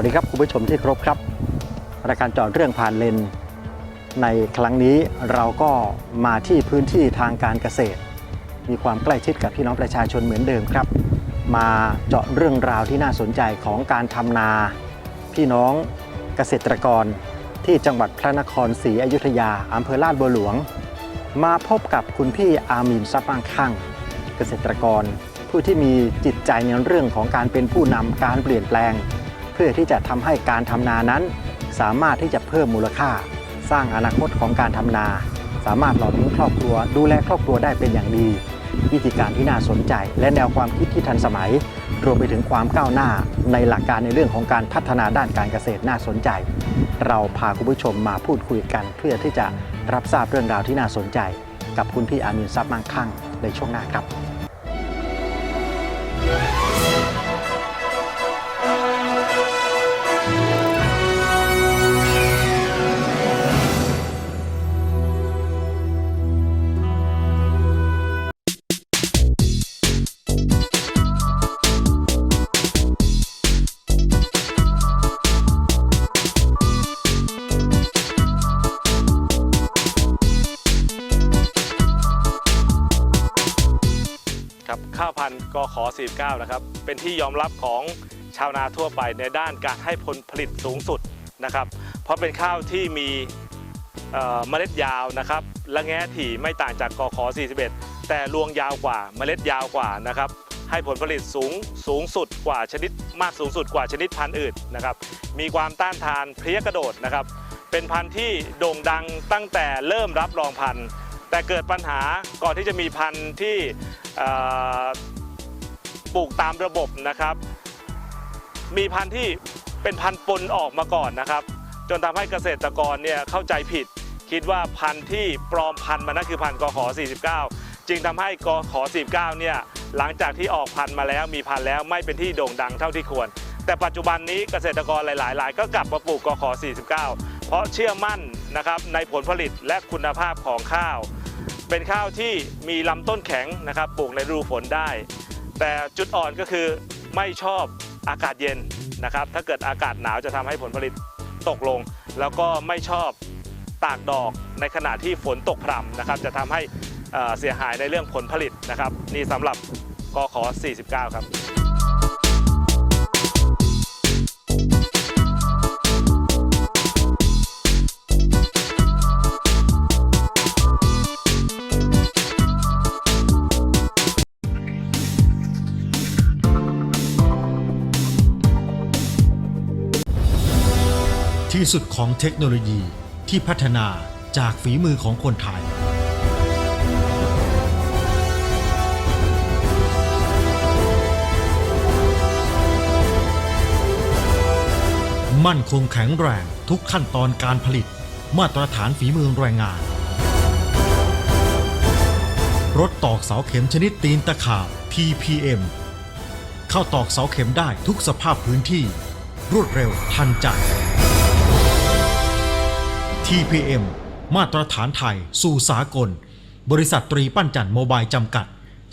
สวัสดีครับคุณผู้ชมที่ครพครับรายการเจอดเรื่องผ่านเลน ในครั้งนี้เราก็มาที่พื้นที่ทางการเกษตร มีความใกล้ชิดกับพี่น้องประชาชนเหมือนเดิมครับ มาเจาะเรื่องราวที่น่าสนใจของการทำนา พี่น้องเกษตรกรที่จังหวัดพระนครศรีอยุธยาอำเภอลาดบัวหลวง มาพบกับคุณพี่อามีนซับมังคั่ง เกษตรกร ผู้ที่มีจิตใจในเรื่องของการเป็นผู้นำการเปลี่ยนแปลง พื่อที่จะทำให้การทำนานั้น สามารถที่จะเพิ่มมูลค่า สร้างอนาคตของการทำนา สามารถหล่อเลี้ยงครอบครัว ดูแลครอบครัวได้เป็นอย่างดี วิธีการที่น่าสนใจ และแนวความคิดที่ทันสมัย รวมไปถึงความก้าวหน้าในหลักการในเรื่องของการพัฒนาด้านการเกษตรน่าสนใจ เราพาคุณผู้ชมมาพูดคุยกัน เพื่อที่จะรับทราบเรื่องราวที่น่าสนใจ กับคุณพี่อามีนซับมั่งคั่งในช่วงหน้าครับ 49 นะครับ เป็นที่ยอมรับของชาวนาทั่วไปในด้านการให้ผลผลิตสูงสุดนะครับ เพราะเป็นข้าวที่มีเมล็ดยาวนะครับและแง่ถี่ไม่ต่างจากกอขอ41 แต่รวงยาวกว่าเมล็ดยาวกว่านะครับ ให้ผลผลิตสูงสูงสุดกว่าชนิดมากสูงสุดกว่าชนิดพันธุ์อื่นนะครับ มีความต้านทานเพลียกระโดดนะครับ เป็นพันธุ์ที่โด่งดังตั้งแต่เริ่มรับรองพันธุ์แต่เกิดปัญหาก่อนที่จะมีพันธุ์ที่ ปลูกตามระบบนะครับ มีพันธุ์ที่เป็นพันธุ์ปนออกมาก่อนนะครับ จนทำให้เกษตรกรเนี่ยเข้าใจผิด คิดว่าพันธุ์ที่ปลอมพันธุ์มันนั่นคือพันธุ์กขอ49 จึงทำให้กขอ49เนี่ยหลังจากที่ออกพันธุ์มาแล้วมีพันธุ์แล้วไม่เป็นที่โด่งดังเท่าที่ควร แต่ปัจจุบันนี้เกษตรกรหลายๆรายก็กลับมาปลูกกขอ49 เพราะเชื่อมั่นนะครับในผลผลิตและคุณภาพของข้าว เป็นข้าวที่มีลำต้นแข็งนะครับปลูกในฤดูฝนได้ แต่จุดอ่อนก็คือไม่ชอบอากาศเย็นนะครับ ถ้าเกิดอากาศหนาวจะทำให้ผลผลิตตกลง แล้วก็ไม่ชอบตากดอกในขณะที่ฝนตกพรำนะครับ จะทำให้เสียหายในเรื่องผลผลิตนะครับ นี่สำหรับกข49 ครับ ที่สุดของเทคโนโลยีที่พัฒนาจากฝีมือของคนไทย มั่นคงแข็งแรงทุกขั้นตอนการผลิต มาตรฐานฝีมือแรงงาน รถตอกเสาเข็มชนิดตีนตะขาบ PPM เข้าตอกเสาเข็มได้ทุกสภาพพื้นที่ รวดเร็วทันใจ TPM มาตรฐานไทย สู่สากล บริษัทตรีปั้นจันทร์โมบายจำกัด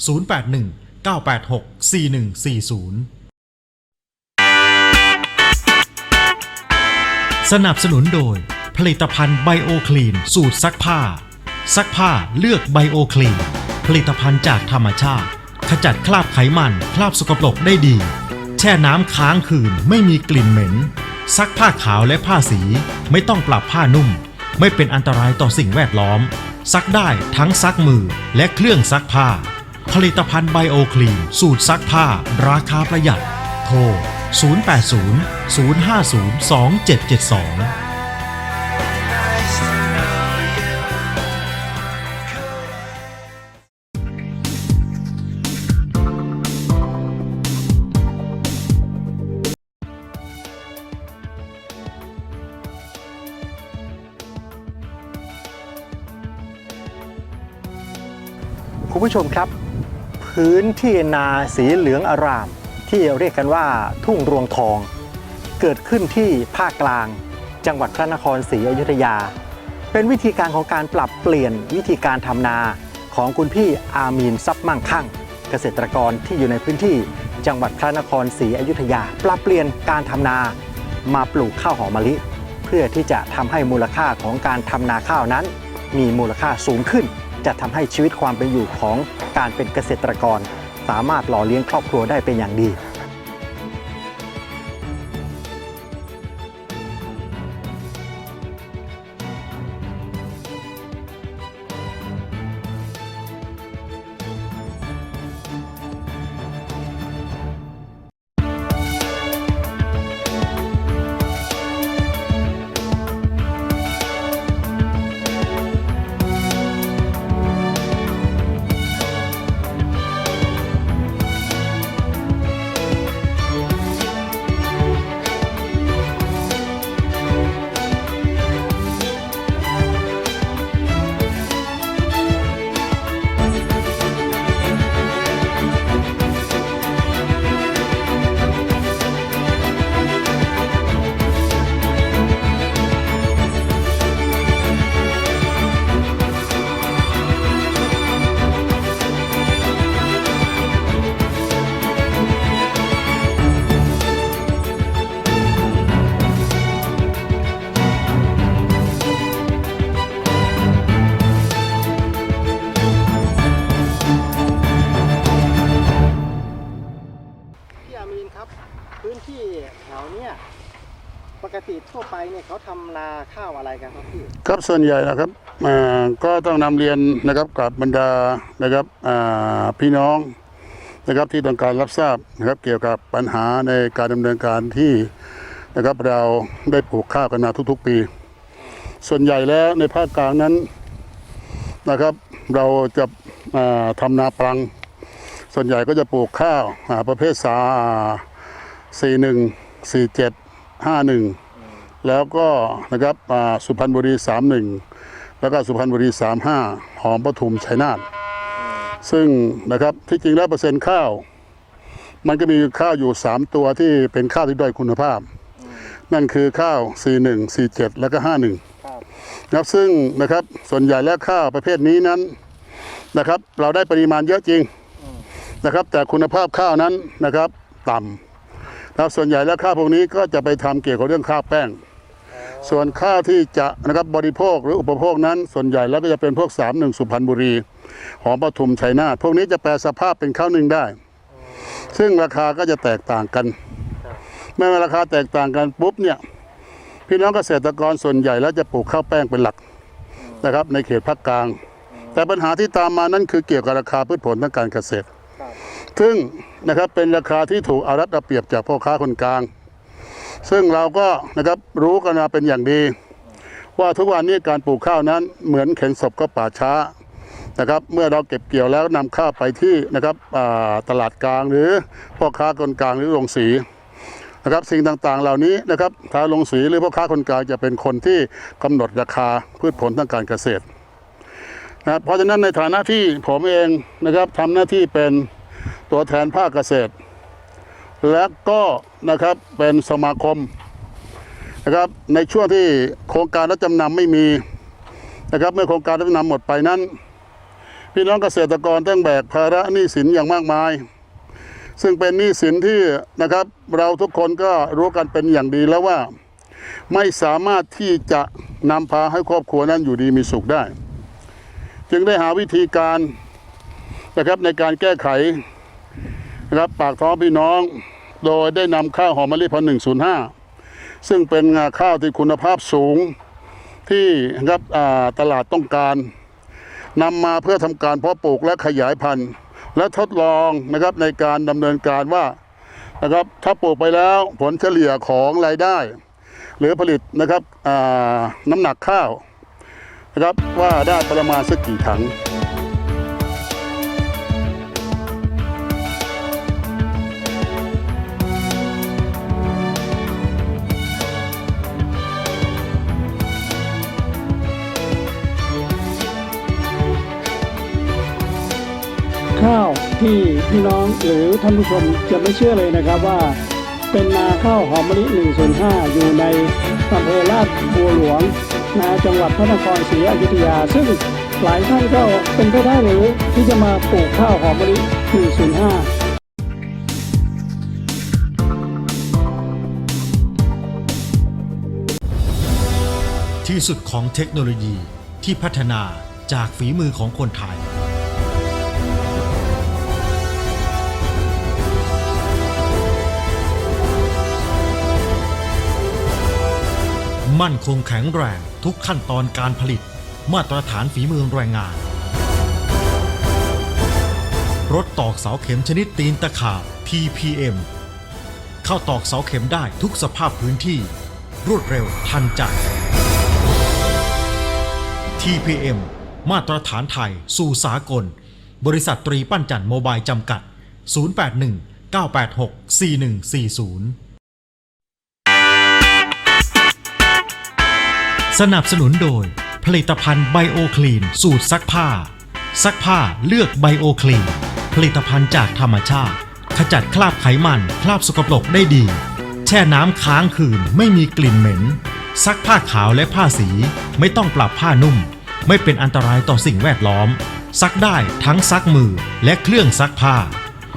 081 986 4140สนับสนุนโดย ผลิตภัณฑ์ไบโอคลีนสูตรซักผ้า ซักผ้าเลือกไบโอคลีนผลิตภัณฑ์จากธรรมชาติ ขจัดคราบไขมัน คราบสกปรกได้ดี แช่น้ำค้างคืนไม่มีกลิ่นเหม็น ซักผ้าขาวและผ้าสีไม่ต้องปรับผ้านุ่ม ไม่เป็นอันตรายต่อสิ่งแวดล้อม ซักได้ทั้งซักมือและเครื่องซักผ้า ผลิตภัณฑ์ไบโอคลีนสูตรซักผ้า ราคาประหยัด โทร 080 050 2772 ผู้ชมครับ พื้นที่นาสีเหลืองอาราม ที่เรียกกันว่าทุ่งรวงทอง เกิดขึ้นที่ภาคกลาง จังหวัดพระนครศรีอยุธยา เป็นวิธีการของการปรับเปลี่ยนวิธีการทำนาของคุณพี่อามีนซับมั่งคั่ง เกษตรกรที่อยู่ในพื้นที่จังหวัดพระนครศรีอยุธยา ปรับเปลี่ยนการทำนามาปลูกข้าวหอมมะลิ เพื่อที่จะทำให้มูลค่าของการทำนาข้าวนั้น มีมูลค่าสูงขึ้น จะทำให้ชีวิตความเป็นอยู่ของการเป็นเกษตรกร สามารถหล่อเลี้ยงครอบครัวได้เป็นอย่างดี ส่วนใหญ่นะครับก็ต้องนำเรียนนะครับกับบรรดานะครับพี่น้องนะครับที่ต้องการรับทราบนะครับเกี่ยวกับปัญหาในการดำเนินการที่นะครับเราได้ปลูกข้าวกันมาทุก ๆ ปี ส่วนใหญ่แล้วในภาคกลางนั้นนะครับ เราจะาทำนาปรัง ส่วนใหญ่ก็จะปลูกข้าวาประเภทสาสี่หนึ่งสี่เจ็ดห้าหนึ่ง แล้วก็นะครับสุพรรณบุรี 31 แล้วก็สุพรรณบุรี 35 หอมปทุมชัยนาทซึ่งนะครับที่จริงแล้วเปอร์เซ็นต์ข้าว มันก็มีข้าวอยู่ 3 ตัวที่เป็นข้าวที่ด้อยคุณภาพ นั่นคือข้าว 41 47 แล้วก็ 51นะครับซึ่งนะครับส่วนใหญ่แล้วข้าวประเภทนี้นั้นนะครับ เราได้ปริมาณเยอะจริงนะครับ แต่คุณภาพข้าวนั้นนะครับต่ำ นะครับส่วนใหญ่แล้วข้าวพวกนี้ก็จะไปทำเกี่ยวกับเรื่องข้าวแป้ง ส่วนข้าวที่จะนะครับบริโภคหรืออุปโภคนั้น ส่วนใหญ่แล้วก็จะเป็นพวก3 1สุพรรณบุรีหอมปทุมชัยนาทพวกนี้จะแปลสภาพเป็นข้าวหนึ่งได้ ซึ่งราคาก็จะแตกต่างกันเมื่อราคาแตกต่างกันปุ๊บเนี่ยพี่น้องเกษตรกรส่วนใหญ่แล้วจะปลูกข้าวแป้งเป็นหลักนะครับในเขตภาคกลาง แต่ปัญหาที่ตามมานั้นคือเกี่ยวกับราคาพืชผลทางการเกษตร ซึ่ง นะครับเป็นราคาที่ถูกอารัดเอาเปรียบจากพ่อค้าคนกลาง ซึ่งเราก็นะครับรู้กันมาเป็นอย่างดี ว่าทุกวันนี้การปลูกข้าวนั้นเหมือนเข็นศพก็ป่าช้านะครับเมื่อเราเก็บเกี่ยวแล้วนำข้าวไปที่นะครับตลาดกลางหรือพ่อค้าคนกลางหรือโรงสีนะครับสิ่งต่างๆเหล่านี้นะครับทางโรงสีหรือพ่อค้าคนกลางจะเป็นคนที่กำหนดราคาพืชผลทางการเกษตรนะเพราะฉะนั้นในฐานะที่ผมเองนะครับทำหน้าที่เป็น ตัวแทนภาคเกษตร และก็นะครับเป็นสมาคมนะครับในช่วงที่โครงการรับจำนำไม่มีนะครับเมื่อโครงการรับจำนำหมดไปนั้น พี่น้องเกษตรกรต้องแบกภาระหนี้สินอย่างมากมาย ซึ่งเป็นหนี้สินที่นะครับเราทุกคนก็รู้กันเป็นอย่างดีแล้วว่าไม่สามารถที่จะนำพาให้ครอบครัวนั้นอยู่ดีมีสุขได้ จึงได้หาวิธีการนะครับในการแก้ไข นะครับปากท้องพี่น้อง โดยได้นำข้าวหอมมะลิพันหนึ่งศูนย์ห้าซึ่งเป็นงาข้าวที่คุณภาพสูงที่นะครับตลาดต้องการนำมาเพื่อทำการเพาะปลูกและขยายพันธุ์ และทดลองนะครับในการดำเนินการว่านะครับถ้าปลูกไปแล้วผลเฉลี่ยของรายได้ หรือผลิตนะครับน้ำหนักข้าวนะครับว่าได้ประมาณสักกี่ถัง ที่พี่น้องหรือท่านผู้ชมจะไม่เชื่อเลยนะครับว่า เป็นนาข้าวหอมมะลิ105 อยู่ในอำเภอลาดบัวหลวงนาจังหวัดพระนครศรีอยุธยา ซึ่งหลายท่านก็เป็นไปได้หรือที่จะมาปลูกข้าวหอมมะลิ105ที่สุดของเทคโนโลยีที่พัฒนาจากฝีมือของคนไทย มั่นคงแข็งแรงทุกขั้นตอนการผลิต มาตรฐานฝีมือแรงงาน รถตอกเสาเข็มชนิดตีนตะขาบ TPM เข้าตอกเสาเข็มได้ทุกสภาพพื้นที่ รวดเร็วทันใจ TPM มาตรฐานไทย สู่สากล บริษัทตรีปั้นจันทร์โมบายจำกัด 081 986 4140 สนับสนุนโดย ผลิตภัณฑ์ไบโอคลีนสูตรซักผ้า ซักผ้าเลือกไบโอคลีนผลิตภัณฑ์จากธรรมชาติ ขจัดคราบไขมัน คราบสกปรกได้ดี แช่น้ำค้างคืนไม่มีกลิ่นเหม็น ซักผ้าขาวและผ้าสี ไม่ต้องปรับผ้านุ่ม ไม่เป็นอันตรายต่อสิ่งแวดล้อม ซักได้ทั้งซักมือและเครื่องซักผ้า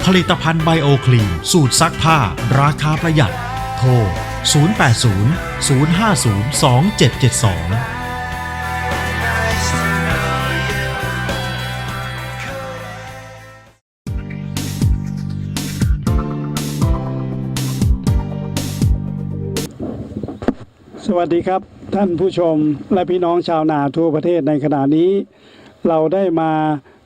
ผลิตภัณฑ์ไบโอคลีนสูตรซักผ้า ราคาประหยัด โทร 080 050 2772สวัสดีครับท่านผู้ชมและพี่น้องชาวนาทั่วประเทศในขณะนี้ เราได้มา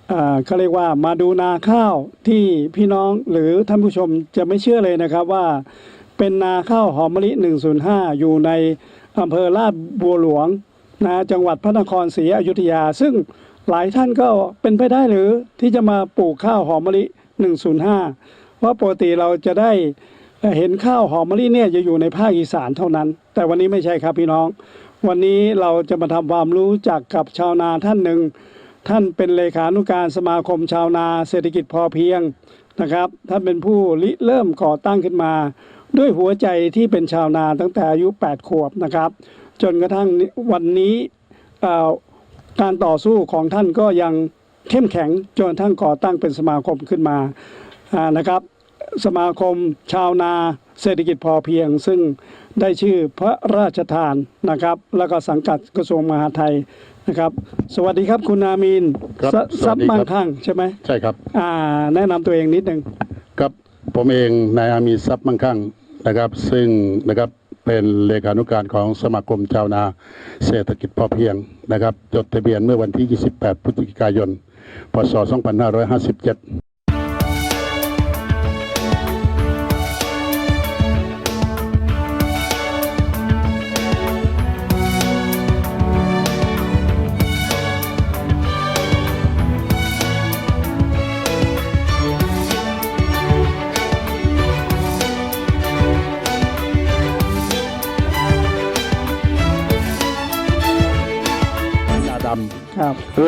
เอ่อเขาเรียกว่ามาดูนาข้าวที่พี่น้องหรือท่านผู้ชมจะไม่เชื่อเลยนะครับว่า เป็นนาข้าวหอมมะลิ 105 อยู่ในอำเภอลาดบัวหลวงนะจังหวัดพระนครศรีอยุธยา ซึ่งหลายท่านก็เป็นไปได้หรือที่จะมาปลูกข้าวหอมมะลิ 105เพราะปกติเราจะได้เห็นข้าวหอมมะลิเนี่ยจะอยู่ในภาคอีสานเท่านั้น แต่วันนี้ไม่ใช่ครับพี่น้อง วันนี้เราจะมาทำความรู้จักกับชาวนาท่านหนึ่ง ท่านเป็นเลขานุการสมาคมชาวนาเศรษฐกิจพอเพียงนะครับ ท่านเป็นผู้ริเริ่มก่อตั้งขึ้นมา ด้วยหัวใจที่เป็นชาวนาตั้งแต่อายุ 8 ขวบนะครับ จนกระทั่งวันนี้เอ่อการต่อสู้ของท่านก็ยังเข้มแข็งจนกระทั่งก่อตั้งเป็นสมาคมขึ้นมาอ่านะครับ สมาคมชาวนาเศรษฐกิจพอเพียง ซึ่งได้ชื่อพระราชทานนะครับ แล้วก็สังกัดกระทรวงมหาดไทยนะครับ สวัสดีครับคุณนามีนครับซสวัสดีครับซับมั่งคั่งใช่ไหมใช่ครับอ่าแนะนำตัวเองนิดหนึ่งครับผมเองนายอามีทรัพย์มั่งคั่ง นะครับ ซึ่งนะครับเป็นเลขานุการของสมาคมชาวนาเศรษฐกิจพอเพียงนะครับ จดทะเบียนเมื่อวันที่ 28 พฤศจิกายน พศ 2557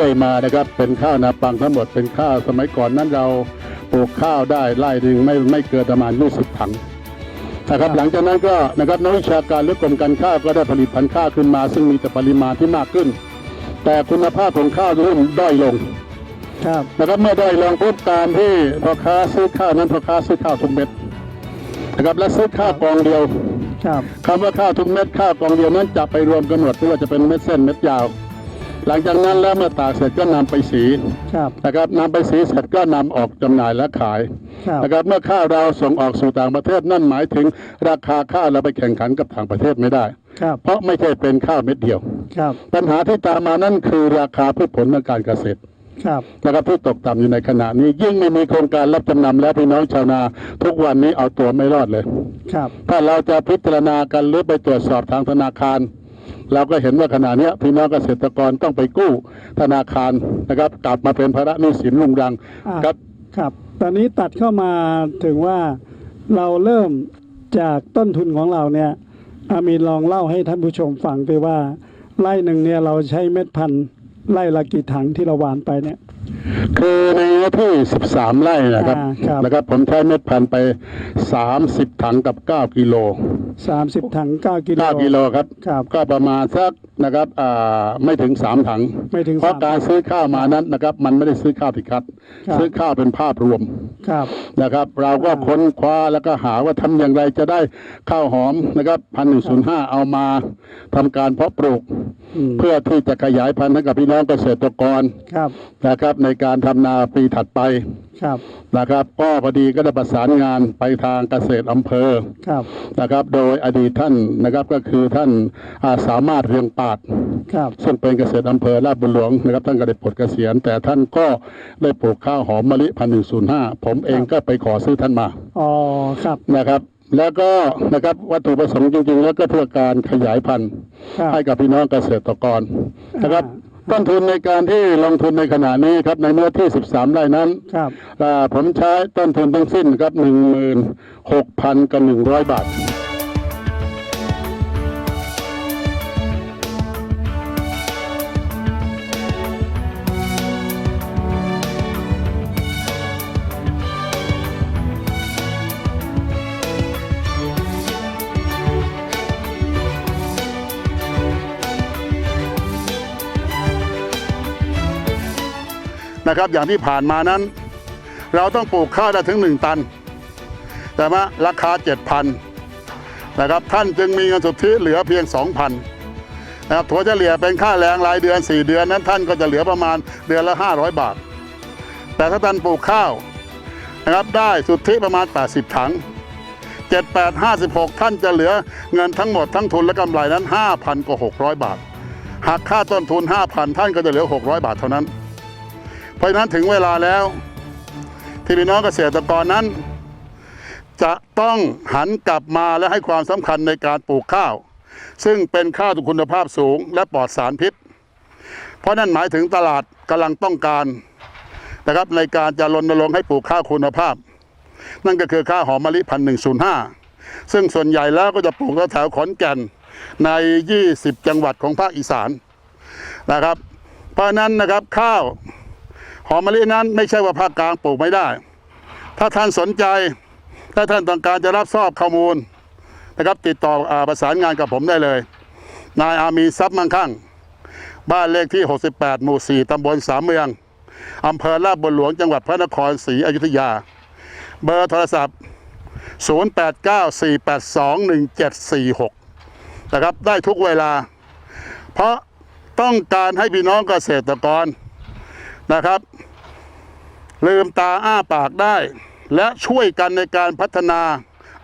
รับเรื่อยมานะครับ เป็นข้าวนาปังทั้งหมดเป็นข้าวสมัยก่อนนั้นเราปลูกข้าวได้ไร่หนึ่งไม่ไม่เกินประมาณ20ถังนะครับหลังจากนั้นก็นะครับนักวิชาการหรือกรมการข้าวก็ได้ผลิตพันธุ์ข้าวขึ้นมา ซึ่งมีแต่ปริมาณที่มากขึ้น แต่คุณภาพของข้าวเริ่มด้อยลงครับนะครับเมื่อด้อยลงปุ๊บการที่พ่อค้าซื้อข้าวนั้นพ่อค้าซื้อข้าวทุกเม็ดนะครับและซื้อข้าวกองเดียวครับคำว่าข้าวทุกเม็ดข้าวกองเดียวนั้นจะไปรวมกันหมดไม่ว่าจะเป็นเม็ดเส้นเม็ดยาว หลังจากนั้นแล้วเมื่อตากเสร็จก็นำไปสีครับนะครับนำไปสีเสร็จก็นำออกจำหน่ายและขายครับนะครับเมื่อข้าวเราส่งออกสู่ต่างประเทศนั่นหมายถึงราคาข้าวเราไปแข่งขันกับต่างประเทศไม่ได้ครับเพราะไม่ใช่เป็นข้าวเม็ดเดียวครับปัญหาที่ตามมานั่นคือราคาพืชผลทางการเกษตรครับนะครับที่ตกต่ำอยู่ในขณะนี้ยิ่งไม่มีโครงการรับจำนำแล้วพี่น้องชาวนา ทุกวันนี้เอาตัวไม่รอดเลย ครับ ถ้าเราจะพิจารณากันหรือไปตรวจสอบทางธนาคาร เราก็เห็นว่าขณะเนี้ยพี่น้องเกษตรกรต้องไปกู้ธนาคารนะครับ กลับมาเป็นภาระหนี้สินลุงรังอ่า ครับ ครับ ตอนนี้ตัดเข้ามาถึงว่าเราเริ่มจากต้นทุนของเราเนี่ยอามีนลองเล่าให้ท่านผู้ชมฟังไปว่าไร่หนึ่งเนี่ยเราใช้เม็ดพันธุ์ไร่ละกี่ถังที่เราหวานไปเนี่ย คือในเนื้อที่ 13 ไร่นะครับ อ่าครับ นะครับ ผมใช้เม็ดพันธุ์ไป 30 ถังกับ 9 กิโล สามสิบถังเก้ากิโล 9 กิโลครับ ครับ ก็ประมาณสัก นะครับอ่าไม่ถึงสามถัง ไม่ถึงเพราะสามการซื้อข้าวมานั้นนะครับ มันไม่ได้ซื้อข้าวที่คัดครับซื้อข้าวเป็นภาพรวมครับนะครับ เราก็ค้นคว้าแล้วก็หาว่าทำอย่างไรจะได้ข้าวหอมนะครับพันหนึ่งศูนย์ห้าเอามาทำการเพาะปลูกอืมเพื่อที่จะขยายพันธุ์ให้กับพี่น้องเกษตรกรครับนะครับ ในการทำนาปีถัดไป ครับนะครับ ก็พอดีก็ได้ประสานงานไปทางเกษตรอำเภอครับนะครับ โดยอดีตท่านนะครับก็คือท่านอาสามารถเรียงปาดครับซึ่งเป็นเกษตรอำเภอลาดบุญหลวงนะครับ ท่านก็ได้ปลดเกษียณ แต่ท่านก็ได้ปลูกข้าวหอมมะลิพันหนึ่งศูนย์ห้าผมเองก็ไปขอซื้อท่านมาอ๋อครับนะครับแล้วก็นะครับวัตถุประสงค์จริงๆ แล้วก็เพื่อการขยายพันธุ์ครับให้กับพี่น้องเกษตรกรนะครับอ่า ต้นทุนในการที่ลงทุนในขณะนี้ครับในเนื้อที่ 13ไร่นั้นครับอ่าผมใช้ต้นทุนทั้งสิ้นครับ 16,000กับ100 บาท นะครับ อย่างที่ผ่านมานั้น เราต้องปลูกข้าวได้ถึง 1 ตัน แต่ว่าราคา 7,000นะครับท่านจึงมีเงินสุทธิเหลือเพียง 2,000นะครับถัวเฉลี่ยเป็นค่าแรงรายเดือน 4 เดือนนั้นท่านก็จะเหลือประมาณเดือนละ 500 บาท แต่ถ้าท่านปลูกข้าวนะครับได้สุทธิประมาณ 80 ถัง 7 8 56 ท่านจะเหลือเงินทั้งหมดทั้งทุนและกำไรนั้น 5,000กว่า600 บาท หากค่าต้นทุน 5,000 ท่านก็จะเหลือ 600 บาทเท่านั้น เพราะฉะนั้นถึงเวลาแล้ว ที่พี่น้องเกษตรกรนั้น จะต้องหันกลับมาและให้ความสำคัญในการปลูกข้าว ซึ่งเป็นข้าวที่คุณภาพสูงและปลอดสารพิษ เพราะนั่นหมายถึงตลาดกำลังต้องการนะครับในการจะรณรงค์ให้ปลูกข้าวคุณภาพ นั่นก็คือข้าวหอมมะลิพันหนึ่งศูนย์ห้าซึ่งส่วนใหญ่แล้วก็จะปลูกแถวขอนแก่นใน 20 จังหวัดของภาคอีสานนะครับ เพราะนั้นนะครับข้าว หอมมะลินั้นไม่ใช่ว่าภาคกลางปลูกไม่ได้ ถ้าท่านสนใจ ถ้าท่านต้องการจะรับทราบข้อมูลนะครับติดต่ออประสานงานกับผมได้เลย นายอามีทรัพย์มั่งคั่ง บ้านเลขที่ 68 หมู่ 4 ตำบลสามเมือง อำเภอลาดบุญหลวงจังหวัดพระนครศรีอยุธยา เบอร์โทรศัพท์ 0894821746 นะครับได้ทุกเวลา เพราะต้องการให้พี่น้องเกษตรกร นะครับ ลืมตาอ้าปากได้ และช่วยกันในการพัฒนา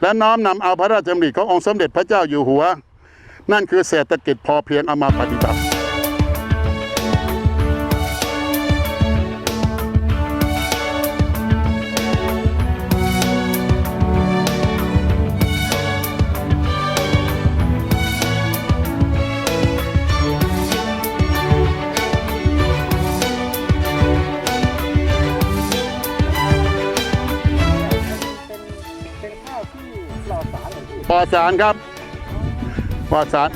และน้อมนำเอาพระราชดำริขององค์สมเด็จพระเจ้าอยู่หัว นั่นคือเศรษฐกิจพอเพียงเอามาปฏิบัติ สารครับปลอดสาร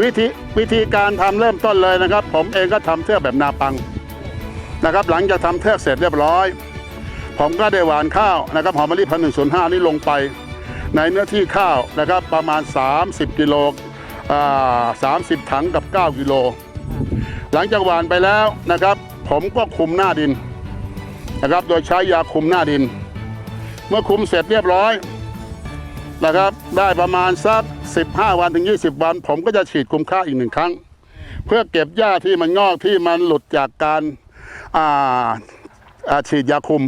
วิธีวิธีการทำเริ่มต้นเลยนะครับ ผมเองก็ทำเทือกแบบนาปังนะครับ หลังจากทำเทือกเสร็จเรียบร้อย ผมก็ได้หว่านข้าวนะครับหอมมะลิพันหนึ่งศูนย์ห้านี้ลงไป ในเนื้อที่ข้าวนะครับประมาณ 30กิโลอ่า30ถังกับ 9กิโลหลังจากหว่านไปแล้วนะครับ ผมก็คุมหน้าดินนะครับ โดยใช้ยาคุมหน้าดิน เมื่อคุมเสร็จเรียบร้อย นะครับ ได้ประมาณสัก 15 วันถึง 20 วัน ผมก็จะฉีดคุมค่าอีกหนึ่งครั้ง เพื่อเก็บหญ้าที่มันงอกที่มันหลุดจากการาาฉีดยาคุม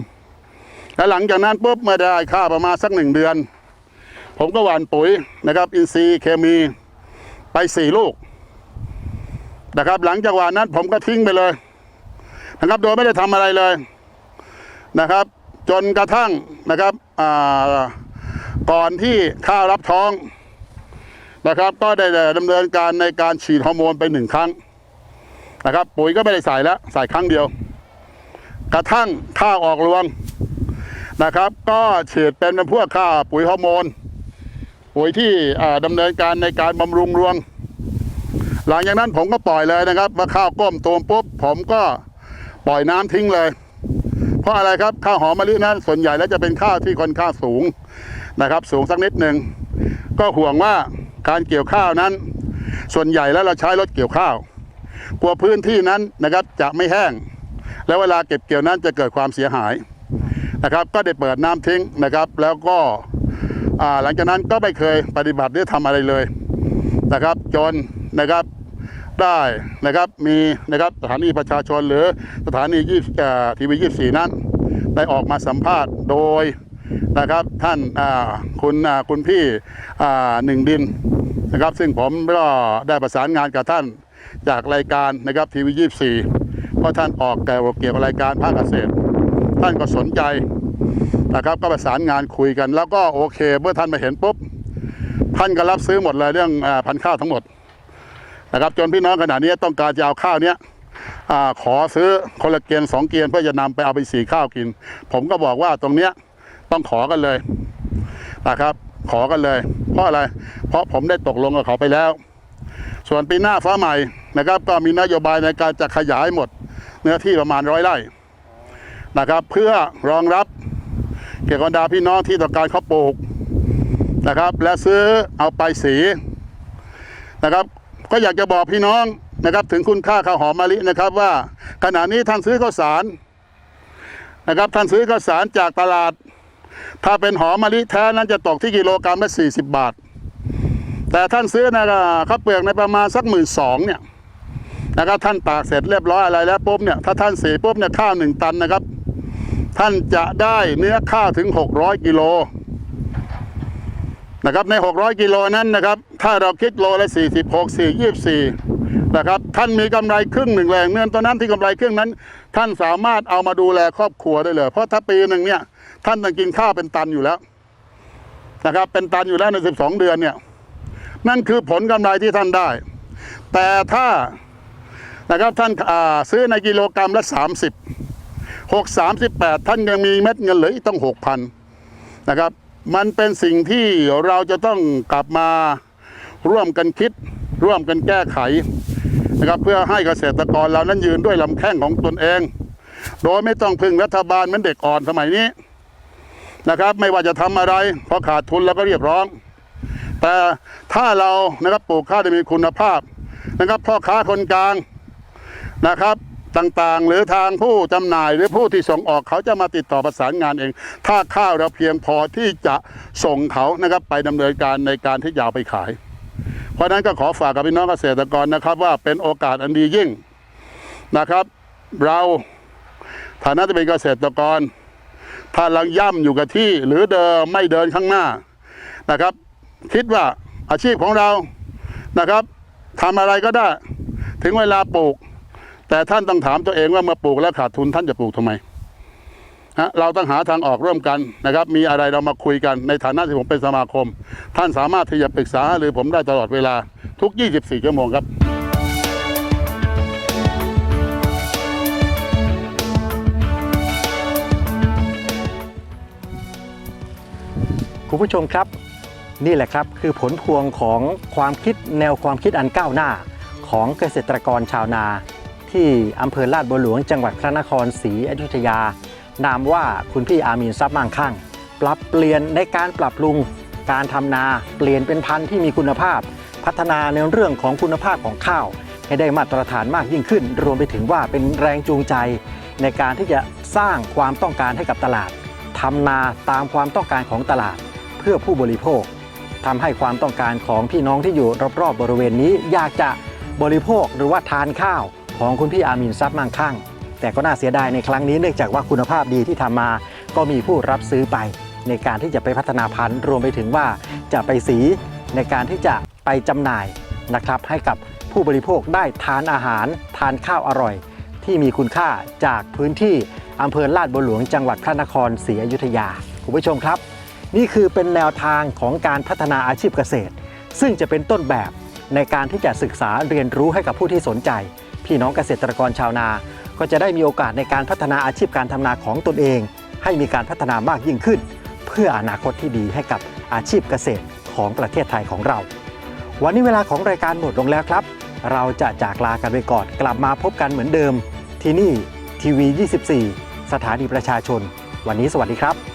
และหลังจากนั้นปุ๊บเมื่อได้ค่าประมาณสักหนึ่งเดือน ผมก็หว่านปุ๋ยนะครับ อินทรีย์เคมีไปสี่ลูกนะครับ หลังจากหว่านนั้นผมก็ทิ้งไปเลยนะครับโดยไม่ได้ทำอะไรเลยนะครับ จนกระทั่งนะครับอ่า ก่อนที่ข้าวรับท้องนะครับ ก็ได้ดำเนินการในการฉีดฮอร์โมนไปหนึ่งครั้งนะครับ ปุ๋ยก็ไม่ได้ใส่แล้วใส่ครั้งเดียว กระทั่งข้าวออกรวงนะครับ ก็ฉีดเป็นพวกข้าวปุ๋ยฮอร์โมนปุ๋ยที่อ่าดำเนินการในการบำรุงรวง หลังจากนั้นผมก็ปล่อยเลยนะครับว่าข้าวก้มตูมปุ๊บผมก็ปล่อยน้ำทิ้งเลย เพราะอะไรครับข้าวหอมมะลินั้นส่วนใหญ่แล้วจะเป็นข้าวที่ค่อนข้างสูง นะครับ สูงสักนิดหนึ่งก็ห่วงว่าการเกี่ยวข้าวนั้น ส่วนใหญ่แล้วเราใช้รถเกี่ยวข้าว กลัวพื้นที่นั้นนะครับจะไม่แห้ง แล้วเวลาเก็บเกี่ยวนั้นจะเกิดความเสียหายนะครับ ก็ได้เปิดน้ำทิ้งนะครับ แล้วก็หลังจากนั้นก็ไม่เคยปฏิบัติหรือทำอะไรเลยนะครับ จนนะครับได้นะครับมีนะครับสถานีประชาชนหรือสถานียี่ทีวียี่สี่นั้น ได้ออกมาสัมภาษณ์โดย นะครับ ท่านคุณคุณพี่หนึ่งดินนะครับ ซึ่งผมก็ได้ประสานงานกับท่านจากรายการนะครับทีวียี่สี่เพราะท่านออกเกี่ยวเกี่ยวกับรายการภาคเกษตร ท่านก็สนใจนะครับก็ประสานงานคุยกัน แล้วก็โอเค เมื่อท่านมาเห็นปุ๊บ ท่านก็รับซื้อหมดเลยเรื่องอพันธุ์ข้าวทั้งหมดนะครับจนพี่น้องขณะนี้ต้องการจะเอาข้าวเนี้ยอขอซื้อคนละเกียนสองเกียนเพื่อจะนำไปเอาไปสีข้าวกิน ผมก็บอกว่าตรงเนี้ย ต้องขอกันเลยนะครับ ขอกันเลย เพราะอะไร เพราะผมได้ตกลงกับเขาไปแล้ว ส่วนปีหน้าฟ้าใหม่นะครับ ก็มีนโยบายในการจะขยายหมด เนื้อที่ประมาณร้อยไร่นะครับ เพื่อรองรับเกี่ยวกับบรรดาพี่น้องที่ต้องการเขาปลูกนะครับ และซื้อเอาไปสีนะครับ ก็อยากจะบอกพี่น้องนะครับ ถึงคุณค่าข้าวหอมมะลินะครับ ว่าขณะนี้ท่านซื้อข้าวสารนะครับ ท่านซื้อข้าวสารจากตลาด ถ้าเป็นหอมมะลิแท้นั้นจะตกที่กิโลกรัมละ40 บาท แต่ท่านซื้อนะข้าวเปลือกในประมาณสักหมื่นสองเนี่ยนะครับท่านตากเสร็จเรียบร้อยอะไรแล้วปุ๊บเนี่ยถ้าท่านสีปุ๊บเนี่ยข้าวหนึ่งตันนะครับ ท่านจะได้เนื้อข้าวถึง 600กิโลนะครับใน 600 กิโลนั้นนะครับ ถ้าเราคิดโลละ 46 4 24 นะครับ ท่านมีกำไรครึ่งหนึ่งแรงเงินตัวนั้นที่กำไรครึ่งนั้น ท่านสามารถเอามาดูแลครอบครัวได้เลย เพราะถ้าปีหนึ่งเนี่ย ท่านต้องกินข้าวเป็นตันอยู่แล้วนะครับ เป็นตันอยู่แล้วใน 12 เดือนเนี่ย นั่นคือผลกำไรที่ท่านได้ แต่ถ้านะครับท่านซื้อในกิโลกรัมละ 30 6 38 ท่านยังมีเม็ดเงินเหลืออีกต้อง 6,000นะครับ มันเป็นสิ่งที่เราจะต้องกลับมาร่วมกันคิด ร่วมกันแก้ไขนะครับ เพื่อให้เกษตรกรเรานั้นยืนด้วยลำแข้งของตนเอง โดยไม่ต้องพึ่งรัฐบาลเหมือนเด็กอ่อนสมัยนี้ นะครับ ไม่ว่าจะทำอะไรพอขาดทุนแล้วก็เรียกร้อง แต่ถ้าเรานะครับปลูกข้าวที่มีคุณภาพนะครับพ่อค้าคนกลางนะครับต่างๆ หรือทางผู้จำหน่ายหรือผู้ที่ส่งออกเขาจะมาติดต่อประสานงานเอง ถ้าข้าวเราเพียงพอที่จะส่งเขานะครับไปดำเนินการในการที่จะเอาไปขาย เพราะฉะนั้นก็ขอฝากกับพี่น้องเกษตรกรนะครับ ว่าเป็นโอกาสอันดียิ่งนะครับ เราฐานะที่เป็นเกษตรกร ถ้าเราย่ำอยู่กับที่ หรือเดินไม่เดินข้างหน้านะครับ คิดว่าอาชีพของเรานะครับทำอะไรก็ได้ ถึงเวลาปลูก แต่ท่านต้องถามตัวเองว่าเมื่อปลูกแล้วขาดทุนท่านจะปลูกทำไมฮะเราต้องหาทางออกร่วมกันนะครับ มีอะไรเรามาคุยกันในฐานะที่ผมเป็นสมาคม ท่านสามารถที่จะปรึกษาหรือผมได้ตลอดเวลาทุก 24 ชั่วโมงครับ คุณผู้ชมครับ นี่แหละครับคือผลพวงของความคิดแนวความคิดอันก้าวหน้า ของเกษตรกรชาวนา ที่อำเภอลาดบัวหลวงจังหวัดพระนครศรีอยุธยา นามว่าคุณพี่อามีนทรัพย์มั่งคั่ง ปรับเปลี่ยนในการปรับปรุงการทำนาเปลี่ยนเป็นพันธุ์ที่มีคุณภาพ พัฒนาในเรื่องของคุณภาพของข้าว ให้ได้มาตรฐานมากยิ่งขึ้น รวมไปถึงว่าเป็นแรงจูงใจ ในการที่จะสร้างความต้องการให้กับตลาดทำนาตามความต้องการของตลาด เพื่อผู้บริโภคทำให้ความต้องการของพี่น้องที่อยู่รอบๆบริเวณนี้ อยากจะบริโภคหรือว่าทานข้าวของคุณพี่อามินทรัพย์มั่งคั่ง แต่ก็น่าเสียดายในครั้งนี้เนื่องจากว่าคุณภาพดีที่ทำมา ก็มีผู้รับซื้อไป ในการที่จะไปพัฒนาพันธุ์รวมไปถึงว่าจะไปสีในการที่จะไปจำหน่ายนะครับ ให้กับผู้บริโภคได้ทานอาหาร ทานข้าวอร่อย ที่มีคุณค่าจากพื้นที่อำเภอลาดบัวหลวงจังหวัดพระนครศรีอยุธยา คุณผู้ชมครับ นี่คือเป็นแนวทางของการพัฒนาอาชีพเกษตร ซึ่งจะเป็นต้นแบบในการที่จะศึกษาเรียนรู้ให้กับผู้ที่สนใจ พี่น้องเกษตรกรชาวนา ก็จะได้มีโอกาสในการพัฒนาอาชีพการทำนาของตนเอง ให้มีการพัฒนามากยิ่งขึ้น เพื่ออนาคตที่ดีให้กับอาชีพเกษตรของประเทศไทยของเรา วันนี้เวลาของรายการหมดลงแล้วครับ เราจะจากลากันไปก่อนกลับมาพบกันเหมือนเดิม ที่นี่ทีวี 24 สถานีประชาชน วันนี้สวัสดีครับ